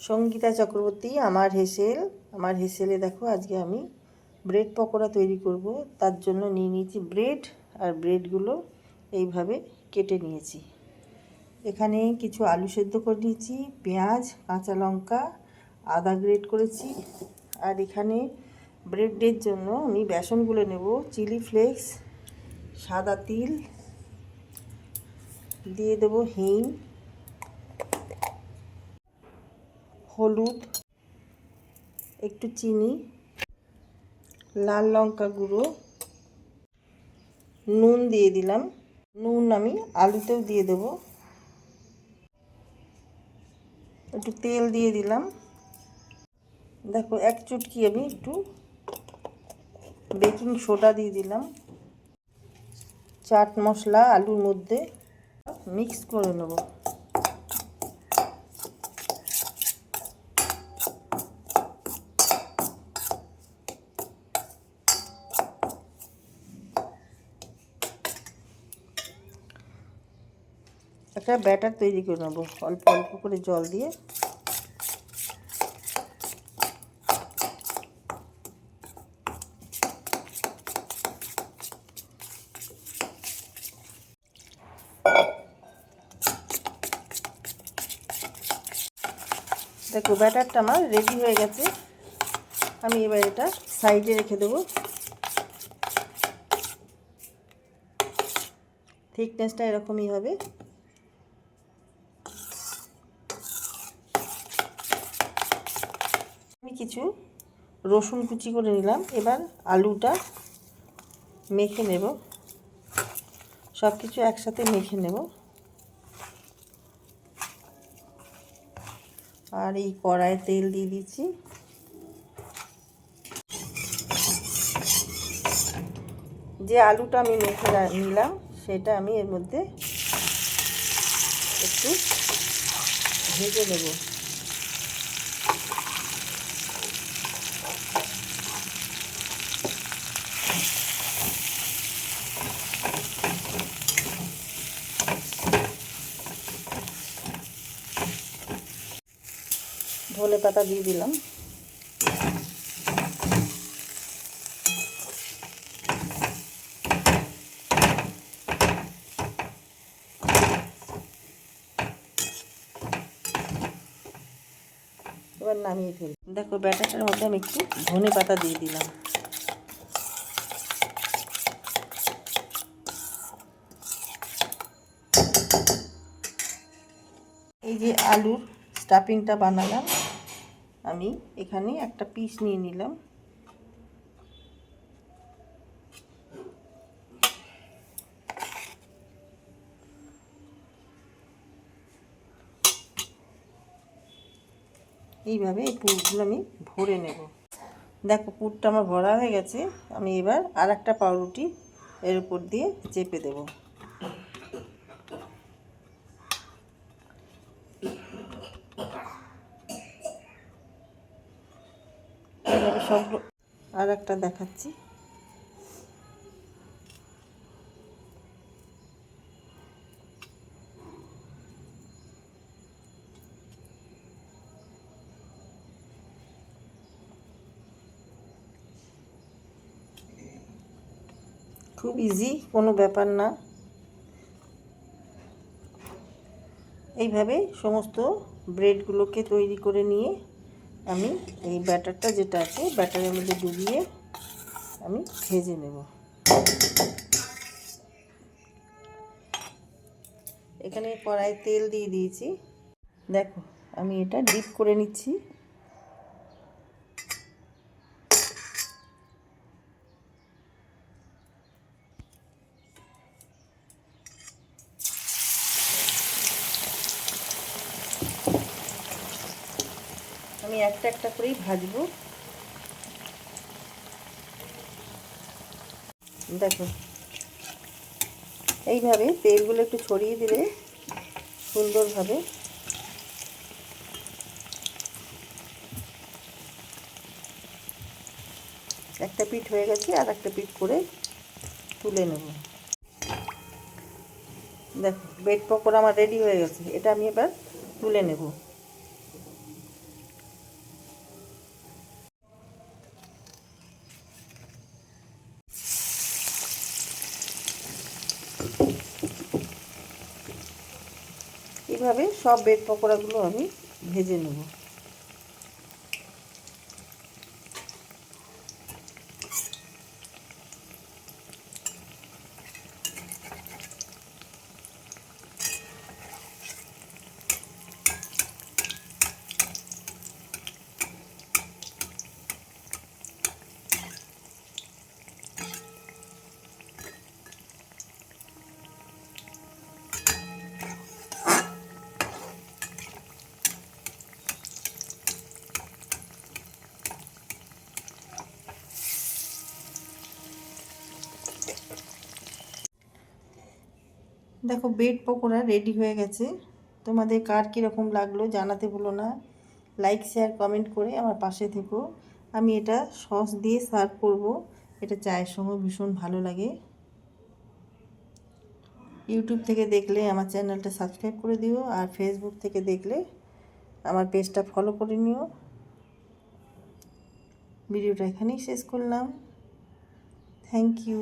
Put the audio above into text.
সঙ্গীতা চক্রবর্তী, আমার হেসেল। আমার হেসেলে দেখো আজকে আমি ব্রেড পকোড়া তৈরি করব। তার জন্য নিয়ে নিয়েছি ব্রেড আর ব্রেডগুলো এইভাবে কেটে নিয়েছি। এখানে কিছু আলু সেদ্ধ করে নিয়েছি, পেঁয়াজ, কাঁচা লঙ্কা, আদা গ্রেড করেছি। আর এখানে ব্রেডের জন্য আমি বেসনগুলো নেব, চিলি ফ্লেক্স, সাদা তিল, দিয়ে দেবো হিং হলুদ, একটু চিনি, লাল লঙ্কা গুঁড়ো, নুন দিয়ে দিলাম। নুন আমি আলুতেও দিয়ে দেব। একটু তেল দিয়ে দিলাম। দেখো, এক চুটকি আমি একটু বেকিং সোডা দিয়ে দিলাম। চাট মশলা, আলুর মধ্যে মিক্স করে নেব। একটা ব্যাটার তৈরি করে নেব। অল্প অল্প করে জল দিয়ে। দেখো, ব্যাটারটা আমার রেডি হয়ে গেছে। আমি এবার এটা সাইডে রেখে দেবো। থিকনেসটা এরকমই হবে। কিছু রসুন কুচি করে নিলাম। এবার আলুটা মেখে নেব। সব কিছু একসাথে মেখে নেব। আর এই কড়ায় তেল দিয়ে দিচ্ছি। যে আলুটা আমি মেখে নিলাম, সেটা আমি এর মধ্যে একটু ভেজে নেব। ধনে পাতা দিয়ে দিলাম। এবার নামিয়ে ফেলি। দেখো ব্যাটারটার মধ্যে আমি একটু ধনে পাতা দিয়ে দিলাম। এই যে আলুর স্টাফিংটা বানালাম। আমি এখানে একটা পিস নিয়ে নিলাম। এইভাবে এই পুরগুলো আমি ভরে নেব। দেখো, পুরটা আমার ভরা হয়ে গেছে। আমি এবার আর একটা পাউরুটি এর উপর দিয়ে চেপে দেব। এইভাবে সবগুলো আর একটা দেখাচ্ছি। খুব ইজি কোনো ব্যাপার না। এইভাবে সমস্ত ব্রেডগুলোকে তৈরি করে নিয়ে আমি এই ব্যাটারটা যেটা আছে, ব্যাটারের মধ্যে ডুবিয়ে আমি ভেজে নেব। এখানে কড়াই তেল দিয়ে দিয়েছি। দেখো, আমি এটা ডিপ করে নিচ্ছি। আমি একটা একটা করেই ভাজবো। দেখো, এইভাবে তেলগুলো একটু ছড়িয়ে দিলে সুন্দরভাবে একটা পিঠ হয়ে গেছে আর একটা পিঠ করে তুলে নেব। দেখো, বেড পকোড়া আমার রেডি হয়ে গেছে, এটা আমি এবার তুলে নেব। এইভাবে সব ব্রেড পকোড়াগুলো আমি ভেজে নেব। দেখো ব্রেড পকোড়া রেডি হয়ে গেছে। তোমাদের কার কীরকম লাগল জানাতে ভুলো না। লাইক শেয়ার কমেন্ট করে আমার পাশে থেকো। আমি এটা সস দিয়ে সার্ভ করব। এটা চায়ের সঙ্গে ভীষণ ভালো লাগে। ইউটিউব থেকে দেখলে, আমার চ্যানেলটা সাবস্ক্রাইব করে দিও। আর ফেসবুক থেকে দেখলে, আমার পেজটা ফলো করে নিও। ভিডিওটা এখানেই শেষ করলাম। Thank you